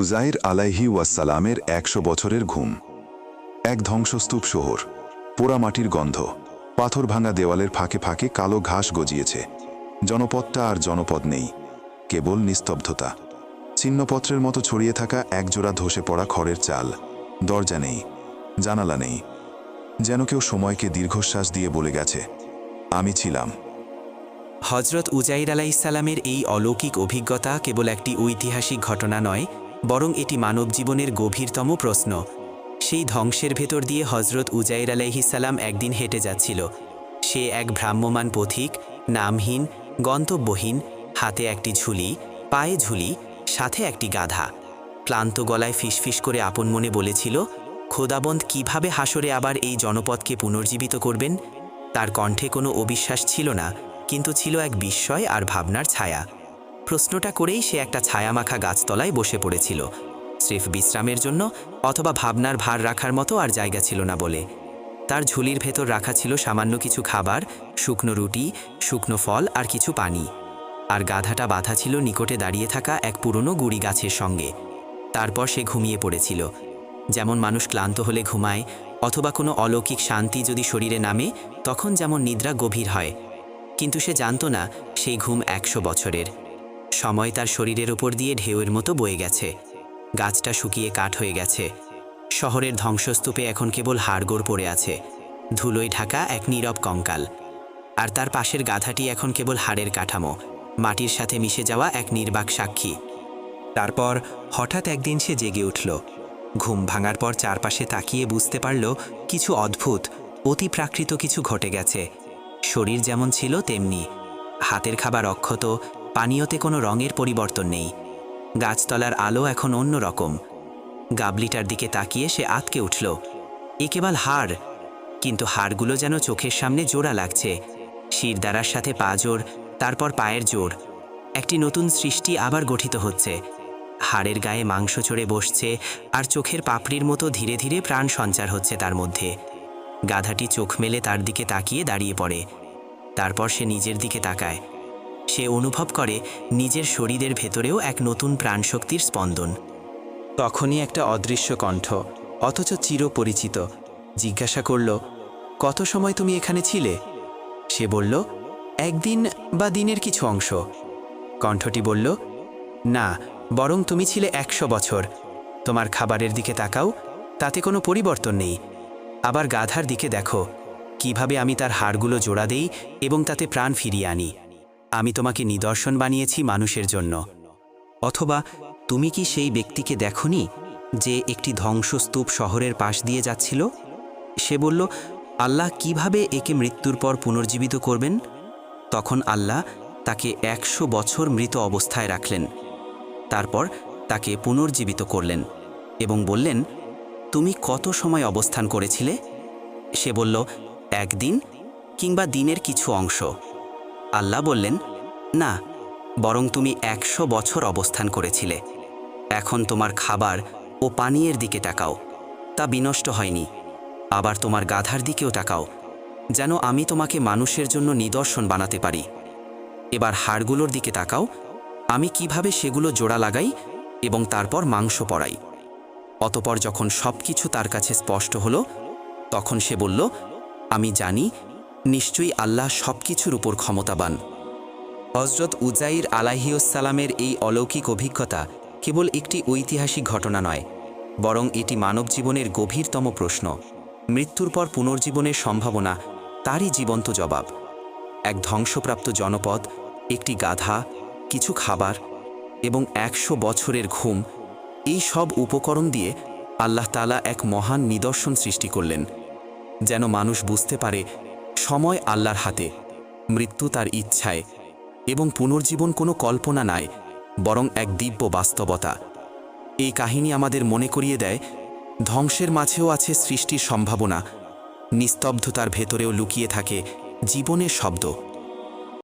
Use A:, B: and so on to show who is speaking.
A: উজাইর আলাইহি ওয়াসালামের একশো বছরের ঘুম। এক ধ্বংসস্তূপ শহর পোড়া মাটির গন্ধ, পাথর ভাঙা দেওয়ালের ফাঁকে ফাঁকে কালো ঘাস গজিয়েছে। জনপদটা আর জনপদ নেই, কেবল নিস্তব্ধতা। চিহ্নপত্রের মতো ছড়িয়ে থাকা একজোড়া ধসে পড়া খড়ের চাল, দরজা নেই, জানালা নেই। যেন কেউ সময়কে দীর্ঘশ্বাস দিয়ে বলে গেছে, আমি ছিলাম।
B: হজরত উজাইর আলাইসাল্লামের এই অলৌকিক অভিজ্ঞতা কেবল একটি ঐতিহাসিক ঘটনা নয় বরং এটি মানব জীবনের গভীরতম প্রশ্ন। সেই ধ্বংসের ভেতর দিয়ে হজরত উজাইর আলাইহিসাল্লাম একদিন হেঁটে যাচ্ছিল। সে এক ভ্রাম্যমান পথিক, নামহীন, গন্তব্যহীন, হাতে একটি ঝুলি, পায়ে ঝুলি, সাথে একটি গাধা। ক্লান্ত গলায় ফিসফিস করে আপন মনে বলেছিল, খোদাবন্দ কীভাবে হাসরে আবার এই জনপদকে পুনর্জীবিত করবেন? তার কণ্ঠে কোনো অবিশ্বাস ছিল না, কিন্তু ছিল এক বিস্ময় আর ভাবনার ছায়া। প্রশ্নটা করেই সে একটা ছায়ামাখা গাছতলায় বসে পড়েছিল। স্রেফ বিশ্রামের জন্য অথবা ভাবনার ভার রাখার মতো আর জায়গা ছিল না বলে। তার ঝুলির ভেতর রাখা ছিল সামান্য কিছু খাবার, শুকনো রুটি, শুকনো ফল আর কিছু পানি। আর গাধাটা বাঁধা ছিল নিকটে দাঁড়িয়ে থাকা এক পুরনো গুড়ি গাছের সঙ্গে। তারপর সে ঘুমিয়ে পড়েছিল। যেমন মানুষ ক্লান্ত হলে ঘুমায়, অথবা কোনো অলৌকিক শান্তি যদি শরীরে নামে, তখন যেমন নিদ্রা গভীর হয়। কিন্তু সে জানত না, সেই ঘুম একশো বছরের। সময় তার শরীরের ওপর দিয়ে ঢেউয়ের মতো বয়ে গেছে। গাছটা শুকিয়ে কাঠ হয়ে গেছে। শহরের ধ্বংসস্তূপে এখন কেবল হাড়গোড় পড়ে আছে। ধুলোয় ঢাকা এক নীরব কঙ্কাল। আর তার পাশের গাধাটি এখন কেবল হাড়ের কাঠামো, মাটির সাথে মিশে যাওয়া এক নির্বাক সাক্ষী। তারপর হঠাৎ একদিন সে জেগে উঠল। ঘুম ভাঙার পর চারপাশে তাকিয়ে বুঝতে পারল, কিছু অদ্ভুত অতি প্রাকৃত কিছু ঘটে গেছে। শরীর যেমন ছিল, তেমনি। হাতের খাবার অক্ষত পানীয়তে কোনো রঙের পরিবর্তন নেই। গাছতলার আলো এখন অন্য রকম। গাবলিটার দিকে তাকিয়ে সে আতকে উঠল। এ কেবল হাড়, কিন্তু হাড়গুলো যেন চোখের সামনে জোড়া লাগছে। শিরদারার সাথে পা জোর তারপর পায়ের জোর একটি নতুন সৃষ্টি আবার গঠিত হচ্ছে। হাড়ের গায়ে মাংস চড়ে বসছে আর চোখের পাপড়ির মতো ধীরে ধীরে প্রাণ সঞ্চার হচ্ছে তার মধ্যে। গাধাটি চোখ মেলে তার দিকে তাকিয়ে দাঁড়িয়ে পড়ে। তারপর সে নিজের দিকে তাকায়। সে অনুভব করে নিজের শরীরের ভেতরেও এক নতুন প্রাণশক্তির স্পন্দন। তখনই একটা অদৃশ্য কণ্ঠ, অথচ চিরপরিচিত, জিজ্ঞাসা করল, কত সময় তুমি এখানে ছিলে? সে বলল, একদিন বা দিনের কিছু অংশ। কণ্ঠটি বলল, না, বরং তুমি ছিলে একশো বছর। তোমার খাবারের দিকে তাকাও, তাতে কোনো পরিবর্তন নেই। আবার গাধার দিকে দেখো, কীভাবে আমি তার হাড়গুলো জোড়া দেই এবং তাতে প্রাণ ফিরিয়ে আনি। আমি তোমাকে নিদর্শন বানিয়েছি মানুষের জন্য। অথবা তুমি কি সেই ব্যক্তিকে দেখনি যে একটি ধ্বংসস্তূপ শহরের পাশ দিয়ে যাচ্ছিল? সে বলল, আল্লাহ কীভাবে একে মৃত্যুর পর পুনর্জীবিত করবেন? তখন আল্লাহ তাকে একশো বছর মৃত অবস্থায় রাখলেন। তারপর তাকে পুনর্জীবিত করলেন এবং বললেন, তুমি কত সময় অবস্থান করেছিলে? সে বলল, একদিন কিংবা দিনের কিছু অংশ। আল্লাহ বললেন, না, বরং তুমি একশো বছর অবস্থান করেছিলে। এখন তোমার খাবার ও পানীয়ের দিকে তাকাও। তা বিনষ্ট হয়নি। আবার তোমার গাধার দিকেও তাকাও, যেন আমি তোমাকে মানুষের জন্য নিদর্শন বানাতে পারি। এবার হাড়গুলোর দিকে তাকাও, আমি কীভাবে সেগুলো জোড়া লাগাই এবং তারপর মাংস পড়াই? অতপর যখন সব কিছু তার কাছে স্পষ্ট হলো, তখন সে বলল, আমি জানি নিশ্চয়ই আল্লাহ সব কিছুর উপর ক্ষমতাবান। হজরত উজাইর আলাহিউসালামের এই অলৌকিক অভিজ্ঞতা কেবল একটি ঐতিহাসিক ঘটনা নয়, বরং এটি মানব জীবনের গভীরতম প্রশ্ন। মৃত্যুর পর পুনর্জীবনের সম্ভাবনা তারই জীবন্ত জবাব। এক ধ্বংসপ্রাপ্ত জনপদ, একটি গাধা, কিছু খাবার এবং একশো বছরের ঘুম, এই সব উপকরণ দিয়ে আল্লাহ তালা এক মহান নিদর্শন সৃষ্টি করলেন, যেন মানুষ বুঝতে পারে সময় আল্লাহর হাতে, মৃত্যু তার ইচ্ছায়, এবং পুনর্জীবন কোনো কল্পনা নাই, বরং এক দিব্য বাস্তবতা। এই কাহিনী আমাদের মনে করিয়ে দেয়, ধ্বংসের মাঝেও আছে সৃষ্টির সম্ভাবনা, নিস্তব্ধতার ভেতরেও লুকিয়ে থাকে জীবনের শব্দ।